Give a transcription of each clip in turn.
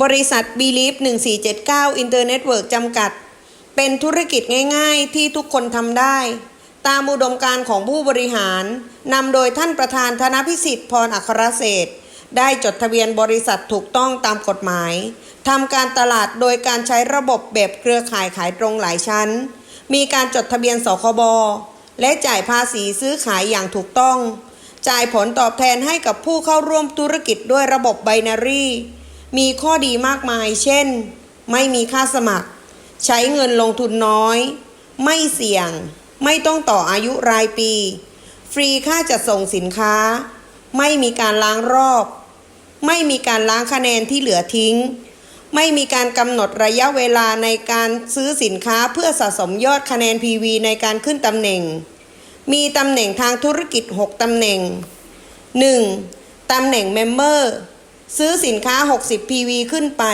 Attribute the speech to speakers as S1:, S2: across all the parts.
S1: บริษัท b l i e f 1479 Internet Work จำกัด เป็นธุรกิจง่ายๆ ที่ทุกคนทำได้ ตามอุดมการของผู้บริหารนำโดยท่านประธานธนพิสิทธิ์พรอัครเศษได้จดทะเบียนบริษัทถูกต้องตามกฎหมายทำการตลาดโดยการใช้ระบบแบบเครือข่ายขายตรงหลายชั้น มีการจดทะเบียนสคบและจ่ายภาษีซื้อขายอย่างถูกต้อง จ่ายผลตอบแทนให้กับผู้เข้าร่วมธุรกิจด้วยระบบไบนารี มีข้อดีมากมาย เช่น ไม่มีค่าสมัคร ใช้เงินลงทุนน้อย ไม่เสี่ยง ไม่ต้องต่ออายุรายปี ฟรีค่าจัดส่งสินค้า ไม่มีการล้างรอบ ไม่มีการล้างคะแนนที่เหลือทิ้ง ไม่มีการกำหนดระยะเวลาในการซื้อสินค้าเพื่อสะสมยอดคะแนน PV ในการขึ้นตำแหน่ง มีตำแหน่งทางธุรกิจ 6ตำแหน่ง 1. ตำแหน่งเมมเบอร์ ซื้อสินค้า 60 PV ขึ้นไป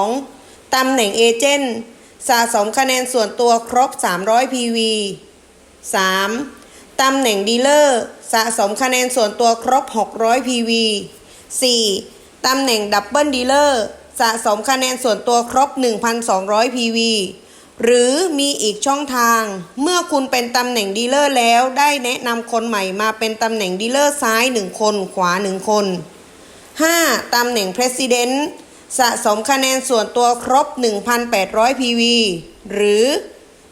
S1: 2. ตำแหน่งเอเจนต์สะสมคะแนนส่วนตัวครบ 300 PV 3. ตำแหน่งดีลเลอร์สะสมคะแนนส่วนตัวครบ 600 PV 4. ตำแหน่งดับเบิลดีลเลอร์สะสมคะแนนส่วนตัวครบ 1,200 PV หรือมีอีกช่องทาง เมื่อคุณเป็นตำแหน่งดีลเลอร์แล้วได้แนะนำคนใหม่มาเป็นตำแหน่งดีลเลอร์ซ้าย 1 คน ขวา 1 คน 5. ตำแหน่ง President สะสมคะแนนส่วนตัวครบ 1,800 PV หรือ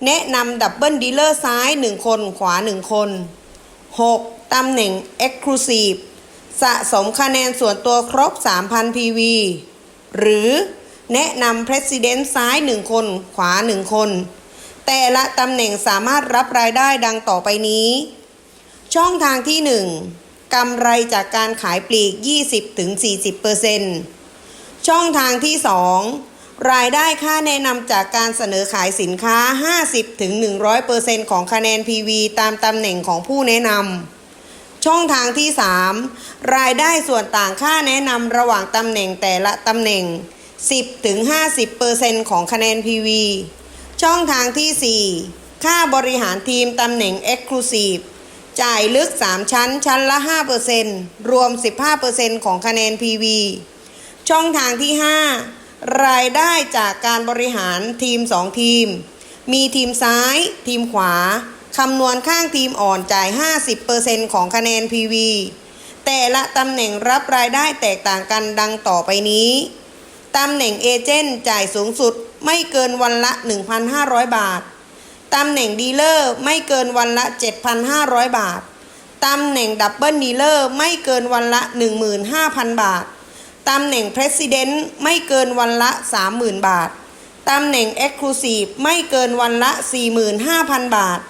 S1: แนะนำดับเบิลดีลเลอร์ซ้าย 1 คนขวา 1 คน 6. ตำแหน่ง Exclusive สะสมคะแนนส่วนตัวครบ 3,000 PV หรือแนะนำ President ซ้าย 1 คน ขวา 1 คน แต่ละตำแหน่งสามารถรับรายได้ดังต่อไปนี้ ช่องทางที่ 1 กำไรจากการขายปลีก 20-40%ช่องทางที่ 2 รายได้ค่าแนะนำจากการเสนอขายสินค้า 50-100%ของคะแนน PV ตามตำแหน่งของผู้แนะนำ ช่องทางที่ 3 รายได้ส่วนต่างค่าแนะนำระหว่างตำแหน่งแต่ละตำแหน่ง 10-50%ของคะแนน PV ช่องทางที่ 4 ค่าบริหารทีมตำแหน่ง Exclusive จ่ายลึก 3 ชั้น ชั้นละ 5%รวม 15%ของคะแนน PV ช่องทางที่ 5 รายได้จากการบริหารทีม 2 ทีม มีทีมซ้าย ทีมขวา คำนวณข้างทีมอ่อนจ่าย 50%ของคะแนน PV แต่ละตำแหน่งรับรายได้แตกต่างกันดังต่อไปนี้ ตำแหน่งเอเจนต์จ่ายสูงสุดไม่เกินวันละ 1,500 บาท ตำแหน่งดีลเลอร์ไม่เกินวันละ 7,500 บาท ตำแหน่งดับเบิลดีลเลอร์ไม่เกินวันละ 15,000 บาท ตำแหน่ง President ไม่เกินวันละ 30,000 บาท ตำแหน่ง Exclusive ไม่เกินวันละ 45,000 บาท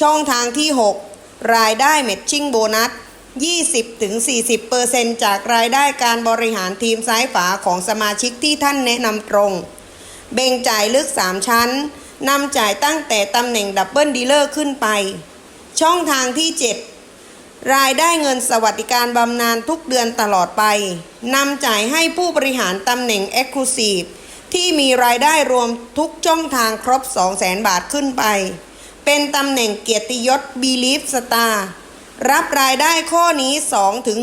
S1: ช่องทางที่ 6 รายได้ Matching Bonus 20-40%จากรายได้การบริหารทีมซ้ายฝาของสมาชิกที่ท่านแนะนำตรง เบ่งจ่ายลึก 3 ชั้น นำจ่ายตั้งแต่ตำแหน่งดับเบิลดีลเลอร์ขึ้นไป ช่องทางที่ 7 รายได้เงินสวัสดิการบำนาญทุกเดือนตลอดไปนำจ่ายให้ผู้บริหารตำแหน่ง Exclusive ที่มีรายได้รวมทุกช่องทางครบ 200,000 บาทขึ้นไป เป็นตำแหน่งเกียรติยศ Belief Star รับรายได้ข้อนี้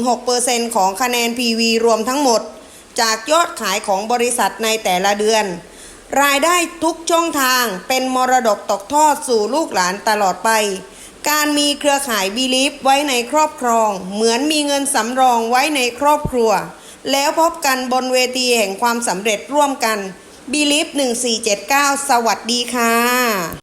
S1: 2-6%ของคะแนน PV รวมทั้งหมด จากยอดขายของบริษัทในแต่ละเดือน รายได้ทุกช่องทางเป็นมรดกตกทอดสู่ลูกหลานตลอดไป การมีเครือข่ายบีลีฟไว้ในครอบครอง เหมือนมีเงินสำรองไว้ในครอบครัว แล้วพบกันบนเวทีแห่งความสำเร็จร่วมกันบีลีฟ1479 สวัสดีค่ะ